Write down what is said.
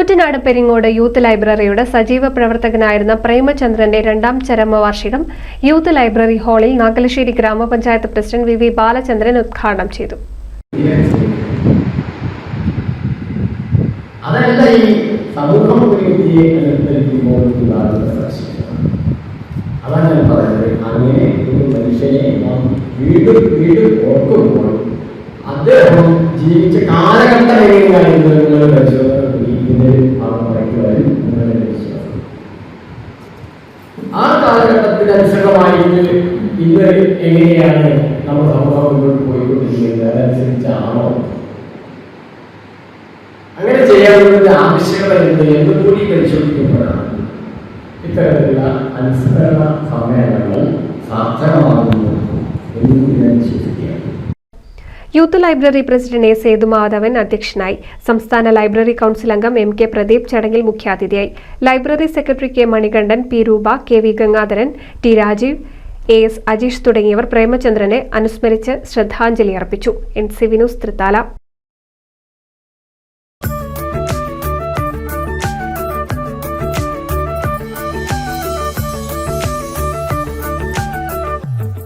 Kuttanad Peringode youth ലൈബ്രറിയുടെ സജീവ പ്രവർത്തകനായിരുന്ന പ്രേമചന്ദ്രന്റെ രണ്ടാം ചരമവാർഷികം യൂത്ത് ലൈബ്രറി ഹാളിൽ നാഗലശ്ശേരി ഗ്രാമപഞ്ചായത്ത് പ്രസിഡന്റ് വി വി ബാലചന്ദ്രൻ ഉദ്ഘാടനം ചെയ്തു. അതല്ല ഈ സമൂഹം അങ്ങനെ മനുഷ്യനെ അദ്ദേഹം ജീവിച്ച കാലഘട്ടം ആ കാലഘട്ടത്തിന് അനുസൃതമായിട്ട് ഇന്ന് എങ്ങനെയാണ് നമ്മുടെ സമൂഹം മുന്നോട്ട് പോയിക്കൊണ്ടിരിക്കുന്നത്? അതനുസരിച്ചാണോ? അങ്ങനെ ചെയ്യാനുള്ള ആവശ്യകത എന്ത് എന്ന് കൂടി പരിശോധിക്കുമ്പോഴാണ് ഇത്തരത്തിലുള്ള അനുസ്മരണ സമ്മേളനങ്ങൾ സാർത്ഥകമാകുന്നു എന്ന് youth library president A Sethumadhavan അധ്യക്ഷനായി സംസ്ഥാന ലൈബ്രറി കൌൺസിൽ അംഗം എം കെ പ്രദീപ് ചടങ്ങിൽ മുഖ്യാതിഥിയായി. Library secretary K Manikandan P Roopa K V Gangadharan T Rajeev A S Ajeesh തുടങ്ങിയവർ പ്രേമചന്ദ്രനെ അനുസ്മരിച്ച് ശ്രദ്ധാഞ്ജലി അർപ്പിച്ചു. N C Vinoos Thrithala.